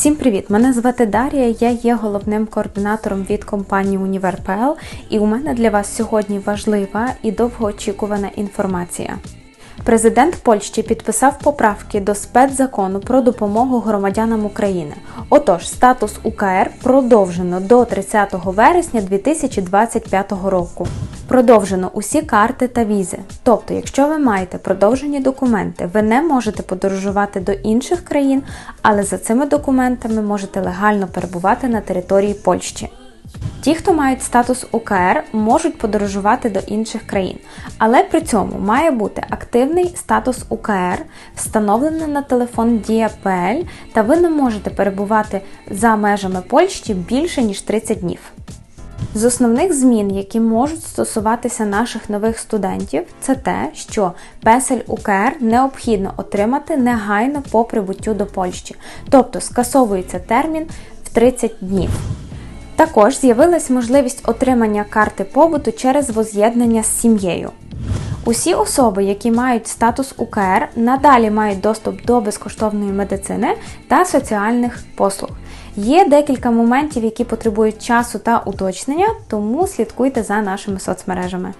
Всім привіт! Мене звати Дар'я. Я є головним координатором від компанії Універ.пл і у мене для вас сьогодні важлива і довгоочікувана інформація. Президент Польщі підписав поправки до спецзакону про допомогу громадянам України. Отож, статус УКР продовжено до 30 вересня 2025 року. Продовжено усі карти та візи. Тобто, якщо ви маєте продовжені документи, ви не можете подорожувати до інших країн, але за цими документами можете легально перебувати на території Польщі. Ті, хто мають статус УКР, можуть подорожувати до інших країн, але при цьому має бути активний статус УКР, встановлений на телефон Дія.пл, та ви не можете перебувати за межами Польщі більше ніж 30 днів. З основних змін, які можуть стосуватися наших нових студентів, це те, що песель УКР необхідно отримати негайно по прибуттю до Польщі, тобто скасовується термін в 30 днів. Також з'явилась можливість отримання карти побуту через воз'єднання з сім'єю. Усі особи, які мають статус УКР, надалі мають доступ до безкоштовної медицини та соціальних послуг. Є декілька моментів, які потребують часу та уточнення, тому слідкуйте за нашими соцмережами.